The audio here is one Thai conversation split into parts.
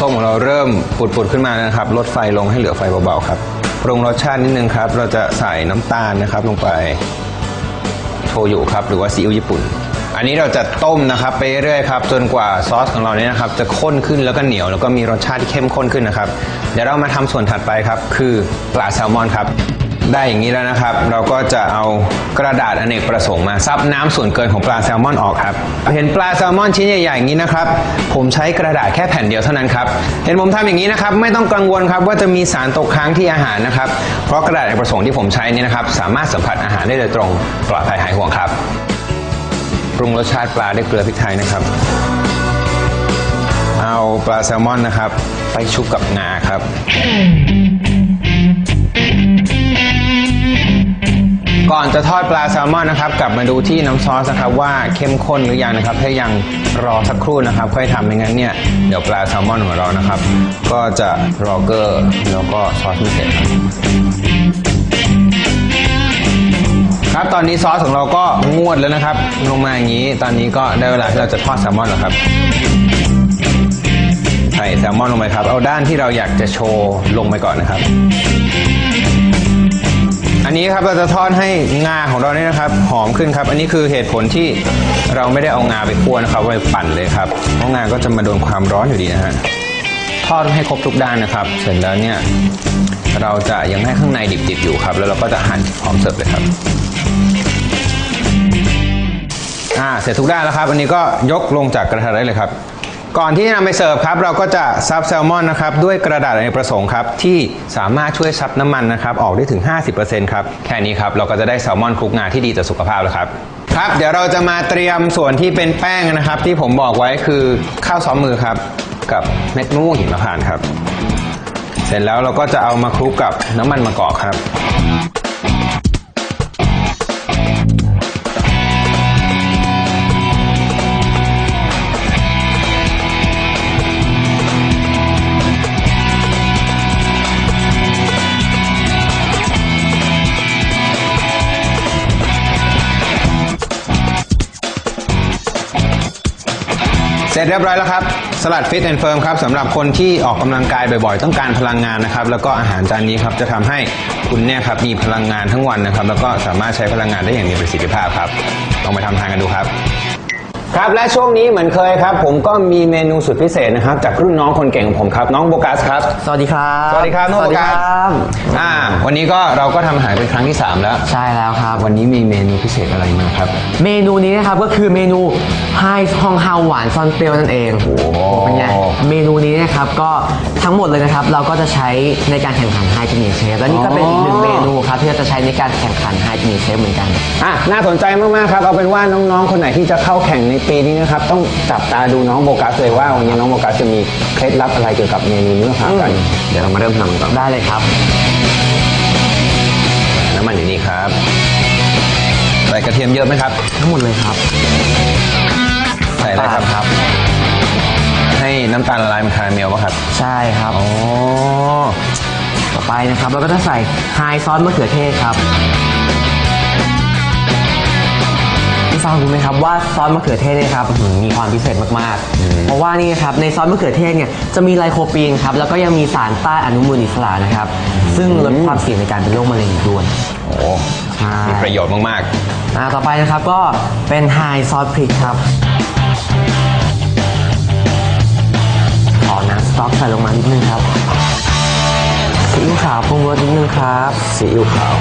ส้มของเราเริ่มปุดๆขึ้นมานะครับ ลดไฟลงให้เหลือไฟเบาๆครับปรุงรสชาตินิดนึงครับ เราจะใส่น้ำตาลนะครับลงไปโชยุครับหรือว่าซีอิ๊วญี่ปุ่น อันนี้เราจะต้มนะครับไปเรื่อยๆครับจนกว่าซอสของเราเนี่ยนะครับ จะข้นขึ้นแล้วก็เหนียวแล้วก็มีรสชาติที่เข้มข้นขึ้นนะครับ เดี๋ยวเรามาทำส่วนถัดไปครับ คือปลาแซลมอนครับ ได้อย่างนี้แล้วนะครับ เราก็จะเอากระดาษอเนกประสงค์มาซับน้ำส่วนเกินของปลาแซลมอนออกครับ เห็นปลาแซลมอนชิ้นใหญ่ๆอย่างนี้นะครับ ผมใช้กระดาษแค่แผ่นเดียวเท่านั้นครับ เห็นผมทำอย่างนี้นะครับ ไม่ต้องกังวลครับว่าจะมีสารตกค้างที่อาหารนะครับ เพราะกระดาษอเนกประสงค์ที่ผมใช้นี่นะครับ สามารถสัมผัสอาหารได้โดยตรงปลอดภัยหายห่วงครับ ปรุงรสชาติปลาด้วยเกลือพริกไทยนะครับ เอาปลาแซลมอนนะครับ ไปชุบกับงาครับ ก่อนจะทอดปลาแซลมอนนะครับ กลับมาดูที่น้ำซอสนะครับว่าเข้มข้นหรือยังนะครับ ถ้ายังรอสักครู่นะครับ ค่อยทำไม่งั้นเนี่ยเดี๋ยวปลาแซลมอนของเรานะครับ ก็จะรอเกอร์แล้วก็ซอสไม่เสร็จครับตอนนี้ซอสของเราก็งวดแล้วนะครับ ลงมาอย่างนี้ ตอนนี้ก็ได้เวลาที่เราจะทอดแซลมอนแล้วครับใส่แซลมอนลงไปครับ เอาด้านที่เราอยากจะโชว์ลงไปก่อนนะครับ นนี้ครับเราจะทอดให้งาของเราเนี่ยนะครับ หอมขึ้นครับ อันนี้คือเหตุผลที่เราไม่ได้เอางาไปคั่วนะครับไปปั่นเลยครับเพราะงาก็จะมาโดนความร้อนอยู่ดีนะฮะทอดให้ครบทุกด้านนะครับ เสร็จแล้วเนี่ยเราจะยังให้ข้างในดิบๆอยู่ครับ แล้วเราก็จะหั่นพร้อมเสิร์ฟเลยครับอ่าเสร็จทุกด้านแล้วครับ อันนี้ก็ยกลงจากกระทะได้เลยครับ ก่อนที่จะนำไปเสิร์ฟครับ เราก็จะซับแซลมอนนะครับด้วยกระดาษอเนกประสงค์ครับที่สามารถช่วยซับน้ำมันนะครับออกได้ถึง 50%ครับแค่นี้ครับเราก็จะได้แซลมอนคลุกงาที่ดีต่อสุขภาพแล้วครับครับเดี๋ยวเราจะมาเตรียมส่วนที่เป็นแป้งนะครับ ที่ผมบอกไว้คือข้าวซ้อมมือครับกับเม็ดมะม่วงหิมพานต์ครับ เสร็จแล้วเราก็จะเอามาคลุกกับน้ำมันมะกอกครับ เสร็จเรียบร้อยแล้วครับ สลัดฟิตแอนด์เฟิร์มครับสำหรับคนที่ออกกำลังกายบ่อยๆ ต้องการพลังงานนะครับ แล้วก็อาหารจานนี้ครับจะทำให้คุณเนี่ยครับมีพลังงานทั้งวันนะครับ แล้วก็สามารถใช้พลังงานได้อย่างมีประสิทธิภาพครับ ลองไปทำทานกันดูครับ ครับและช่วงนี้เหมือนเคยครับ ผมก็มีเมนูสุดพิเศษนะครับ จากรุ่นน้องคนเก่งของผมครับน้องโบกัสครับ สวัสดีครับสวัสดีครับน้องสวัสดีโบกัคสรับอ่า วันนี้ก็เราก็ทำอาหารเป็นครั้งที่ 3 แล้ว ใช่แล้วครับ วันนี้มีเมนูพิเศษอะไรมาครับ เมนูนี้นะครับก็คือเมนูไฮฮองฮาวหวานซอนเปรี้ยวนั่นเองโอ้โหเป็นไงเมนูนี้นะครับก็ทั้งหมดเลยนะครับ เราก็จะใช้ในการแข่งขันไฮจีเนียเชฟและนี่ก็เป็นอีกหนึ่งเมนูครับที่เราจะใช้ในการแข่งขันไฮจีเนียเชฟเหมือนกัน อะน่าสนใจมาก ๆ ครับ เอาเป็นว่าน้อง ๆ คนไหนที่จะเข้าแข่งในปีนี้นะครับต้องจับตาดูน้องโบกัสเลยว่าวันนี้น้องโบกัสจะมีเคล็ดลับอะไรเกี่ยวกับเมนูนี้มาฝากกัน เดี๋ยวเรามาเริ่มทำกันก่อนได้เลยครับ น้ำมันอยู่นี่ครับใส่กระเทียมเยอะไหมครับ ทั้งหมดเลยครับ ใส่อะไรครับครับ ให้น้ำตาลละลายเป็นคาราเมลป่ะครับใช่ครับ อ๋อต่อไปนะครับเราก็จะใส่ไฮซอสมะเขือเทศครับ พี่ฟังรู้ไหมครับว่าซอสมะเขือเทศเนี่ยครับอื้อหือมีความพิเศษมากๆ เพราะว่านี่ครับในซอสมะเขือเทศเนี่ยจะมีไลโคปีนครับแล้วก็ยังมีสารต้านอนุมูลอิสระนะครับ ซึ่งลดความเสี่ยงในการเป็นโรคมะเร็งอีกด้วยโอ้ ใช่มีประโยชน์มาก อ่าต่อไปนะครับก็เป็นไฮซอสพริกครับขอน้ำสต๊อกใส่ลงมานิดนึงครับซีอิ๊วขาวปรุงรสนิดนึงครับ ๆ ซีอิ๊วขาว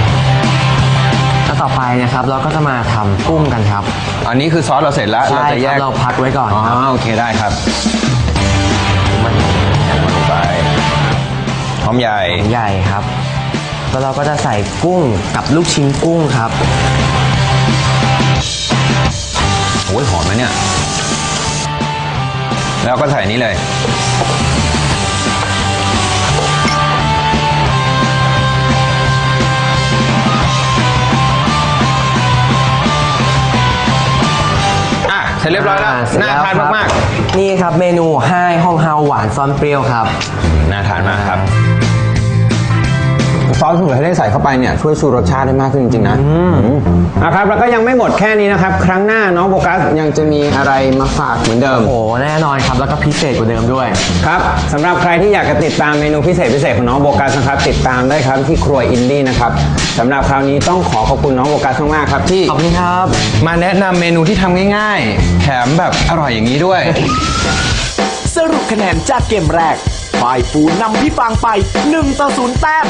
แล้วต่อไปนะครับเราก็จะมาทำกุ้งกันครับอันนี้คือซอสเราเสร็จแล้ว เราใช่จะคแยรับกเราพักไว้ก่อนอ๋อครับโอเคได้ครับมันลงไปหอมใหญ่ ใหญ่ครับ แล้วเราก็จะใส่กุ้งกับลูกชิ้นกุ้งครับ โอ้ยหอมนะเนี่ย แล้วก็ใส่นี้เลย ร็จเรียบร้อยแล้วเสร็จน่าแล้วทานครับมากนี่ครับเมนูไฮห้องเฮาหวานซ่อนเปรี้ยวครับๆน่าทานมากครับ ซอสมะเขือเทศใส่เข้าไปเนี่ยช่วยชูรสชาติได้มากขึ้นจริงๆนะนะครับ แล้วก็ยังไม่หมดแค่นี้นะครับ ครั้งหน้าน้องโฟกัสยังจะมีอะไรมาฝากเหมือนเดิม โอ้แน่นอนครับแล้วก็พิเศษกว่าเดิมด้วย ครับสำหรับใครที่อยากจะติดตามเมนูพิเศษพิเศษของน้องโบกัสนะครับ ติดตามได้ครับที่ครัวอินดี้นะครับสำหรับคราวนี้ต้องขอขอบคุณน้องโบกัสมากๆครับที่ขอบคุณครับ มาแนะนำเมนูที่ทำง่ายๆ แถมแบบอร่อยอย่างนี้ด้วย สรุปคะแนนจากเกมแรก ฝ่ายฟูนำพี่ฟางไป1ต่อ0แต้ม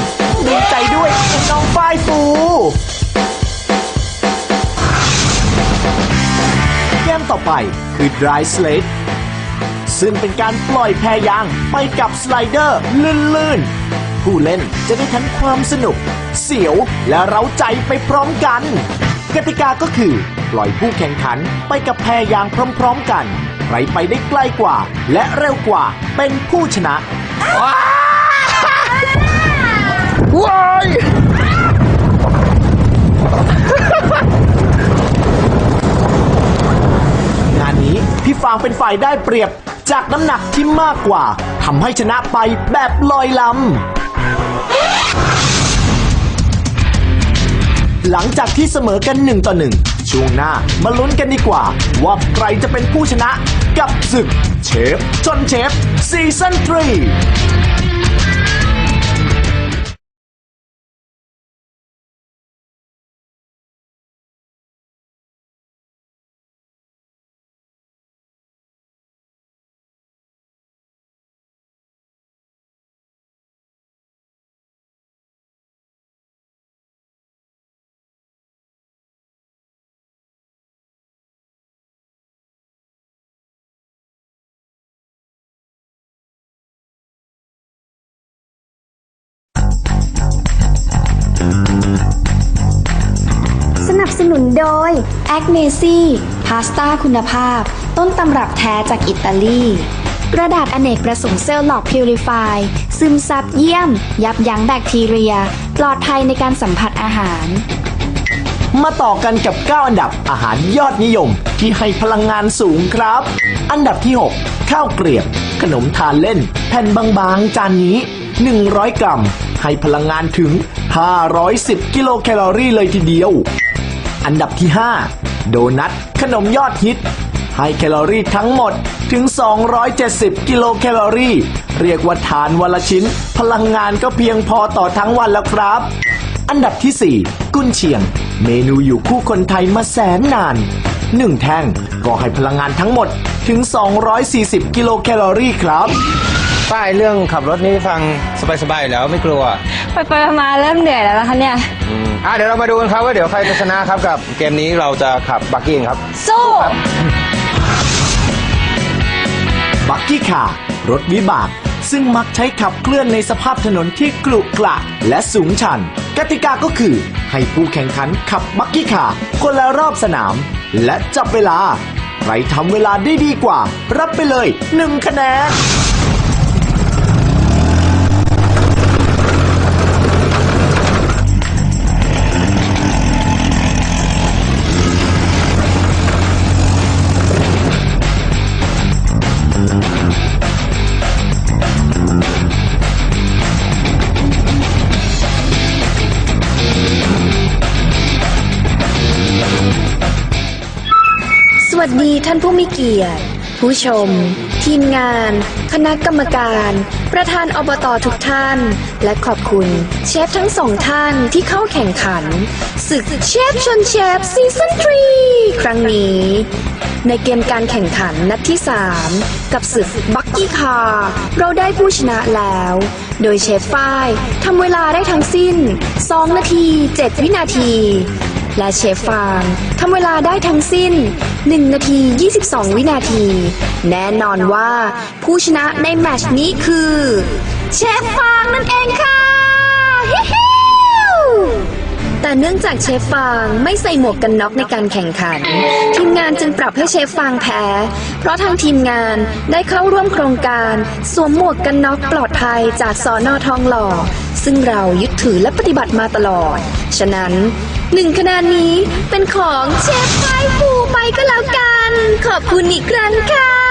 ดีใจด้วยน้องฝ่ายฟูเกมต่อไปคือ Dry Slate ซึ่งเป็นการปล่อยแพยางไปกับสไลเดอร์ลื่นๆ ผู้เล่นจะได้ทั้งความสนุก เสียวและเร้าใจไปพร้อมกัน กติกาก็คือ ปล่อยผู้แข่งขันไปกับแพยางพร้อมๆกัน ใครไปได้ใกล้กว่า และเร็วกว่าเป็นผู้ชนะ งานนี้พี่ฟางเป็นฝ่ายได้เปรียบจากน้ำหนักที่มากกว่าทำให้ชนะไปแบบลอยลำ หลังจากที่เสมอกันหนึ่งต่อหนึ่ง ช่วงหน้ามาลุ้นกันดีกว่า ว่าใครจะเป็นผู้ชนะกับศึกเชฟจนเชฟซีซั่น3 โดย a g n e s i พาสต้าคุณภาพ ต้นตำรับแท้จากอิตาลี กระดาษอเนกประสงค์เซลล์หลอกพิวริฟายซึมซับเยี่ยม ยับยั้งแบคทีเรีย ปลอดภัยในการสัมผัสอาหาร มาต่อกันกับ 9 อันดับอาหารยอดนิยมที่ให้พลังงานสูงครับ อันดับที่ 6 ข้าวเกรียบ ขนมทานเล่น แผ่นบางๆ จานนี้ 100 กรัม ให้พลังงานถึง 510 กิโลแคลอรี่เลยทีเดียว อันดับที่ 5 โดนัทขนมยอดฮิต ให้แคลอรี่ทั้งหมดถึง 270 กิโลแคลอรี่ เรียกว่าทานวันละชิ้น พลังงานก็เพียงพอต่อทั้งวันแล้วครับ อันดับที่ 4 กุนเชียง เมนูอยู่คู่คนไทยมาแสนนาน 1 แท่งก็ให้พลังงานทั้งหมดถึง 240 กิโลแคลอรี่ครับป้ายเรื่องขับรถนี่ฟังสบายๆอยู่แล้วไม่กลัว ไปไปๆมาๆเริ่มเหนื่อยแล้วนะคะเนี่ยอ่ะเดี๋ยวเรามาดูกันครับว่าเดี๋ยวใครจะชนะครับกับเกมนี้เราจะขับบักกี้ครับ สู้ บักกี้คาร์รถวิบาก ซึ่งมักใช้ขับเคลื่อนในสภาพถนนที่กรุกระและสูงชัน กติกาก็คือ ให้ผู้แข่งขันขับบักกี้คาร์คนละรอบสนาม และจับเวลา ใครทำเวลาได้ดีกว่า รับไปเลย 1 คะแนน สวัสดีท่านผู้มีเกียรติ ผู้ชม ทีมงาน คณะกรรมการ ประธานอบตทุกท่าน และขอบคุณเชฟทั้งสองท่านที่เข้าแข่งขันศึกเชฟชนเชฟซีซั่น3ครั้งนี้ ในเกมการแข่งขันนัดที่ 3 กับศึกบักกี้คาร์เราได้ผู้ชนะแล้ว โดยเชฟฝ้ายทำเวลาได้ทั้งสิ้น 2 นาที 7 วินาที และเชฟฟางทำเวลาได้ทั้งสิ้น 1 นาที 22 วินาที แน่นอนว่าผู้ชนะในแมชนี้คือ เชฟฟางนั่นเองค่ะ แต่เนื่องจากเชฟฟางไม่ใส่หมวกกันน็อกในการแข่งขัน ทีมงานจึงปรับให้เชฟฟางแพ้ เพราะทางทีมงานได้เข้าร่วมโครงการ สวมหมวกกันน็อกปลอดภัยจากสอนอทองหล่อ ซึ่งเรายึดถือและปฏิบัติมาตลอด ฉะนั้นหนึ่งคะแนนนี้เป็นของเชฟไฟฟูไปก็แล้วกัน ขอบคุณอีกครั้งค่ะ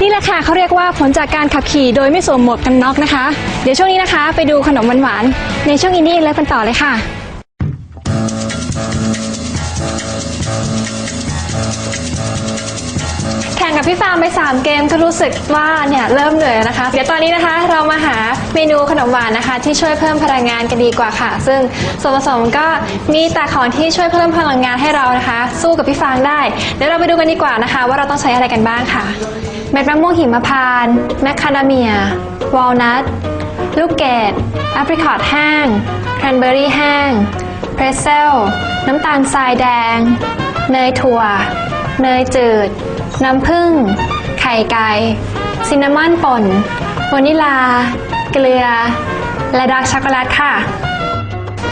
นี่แหละค่ะเขาเรียกว่าผลจากการขับขี่โดยไม่สวมหมวกกันน็อกนะคะ เดี๋ยวช่วงนี้นะคะ ไปดูขนมหวานๆในช่วงอินดี้เลิฟกันต่อเลยค่ะแข่งกับพี่ฟาร์มไป 3 เกมก็รู้สึกว่าเนี่ยเริ่มเหนื่อยนะคะ เดี๋ยวตอนนี้นะคะเรามาหาเมนูขนมหวานนะคะ ที่ช่วยเพิ่มพลังงานกันดีกว่าค่ะ ซึ่งส่วนผสมก็มีแต่ของที่ช่วยเพิ่มพลังงานให้เรานะคะ สู้กับพี่ฟางได้เดี๋ยวเราไปดูกันดีกว่านะคะ ว่าเราต้องใช้อะไรกันบ้างค่ะ เม็ดมะม่วงหิมพานต์แมคคาเดเมีย วอลนัท ลูกเกดแอปริคอตแห้งแครนเบอร์รี่แห้ง เพรสเซล น้ำตาลทรายแดง เนยถั่ว เนยจืด น้ำผึ้ง ไข่ไก่ ซินนามอนป่นวานิลา เกลือ และดาร์กช็อกโกแลตค่ะ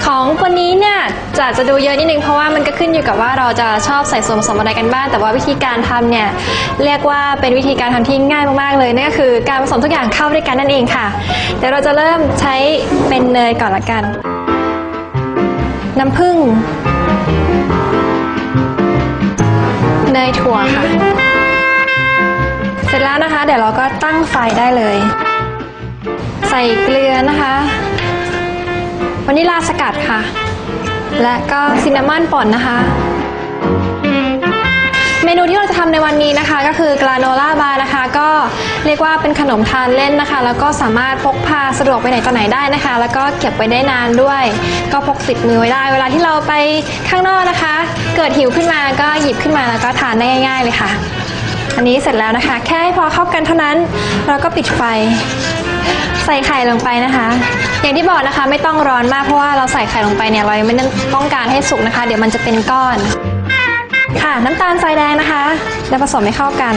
ของวันนี้เนี่ยจะจะดูเยอะนิดนึงเพราะว่ามันก็ขึ้นอยู่กับว่าเราจะชอบใส่ส่วนผสมอะไรกันบ้าง แต่ว่าวิธีการทำเนี่ยเรียกว่าเป็นวิธีการทำที่ง่ายมากๆเลยนั่นก็คือการผสมทุกอย่างเข้าด้วยกันนั่นเองค่ะเดี๋ยวเราจะเริ่มใช้เป็นเนยก่อนละกัน น้ำผึ้งเนยถั่วค่ะ เสร็จแล้วนะคะ เดี๋ยวเราก็ตั้งไฟได้เลย ใส่เกลือนะคะ วานิลลาสกัดค่ะ และก็ซินนามอนป่นนะคะ เมนูที่เราจะทำในวันนี้นะคะ ก็คือกราโนล่าบาร์นะคะ ก็เรียกว่าเป็นขนมทานเล่นนะคะ แล้วก็สามารถพกพาสะดวกไปไหนต่อไหนได้นะคะ แล้วก็เก็บไว้ได้นานด้วย ก็พกติดมือไว้ได้ เวลาที่เราไปข้างนอกนะคะ เกิดหิวขึ้นมาก็หยิบขึ้นมาแล้วก็ทานได้ง่าย ๆ เลยค่ะ อันนี้เสร็จแล้วนะคะ แค่ให้พอเข้ากันเท่านั้น เราก็ปิดไฟ ใส่ไข่ลงไปนะคะ อย่างที่บอกนะคะไม่ต้องร้อนมากเพราะว่าเราใส่ไข่ลงไปเนี่ยเรายังไม่ต้องการให้สุกนะคะ เดี๋ยวมันจะเป็นก้อน ค่ะน้ำตาลทรายแดงนะคะแล้วผสมให้เข้ากัน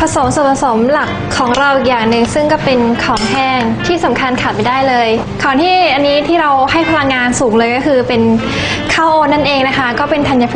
ผสมส่วนผสมหลักของเราอีกอย่างหนึ่งซึ่งก็เป็นของแห้งที่สำคัญขาดไม่ได้เลย ของที่อันนี้ที่เราให้พลังงานสูงเลยก็คือเป็นข้าวโอ๊ตนั่นเองนะคะ ก็เป็นธัญพืช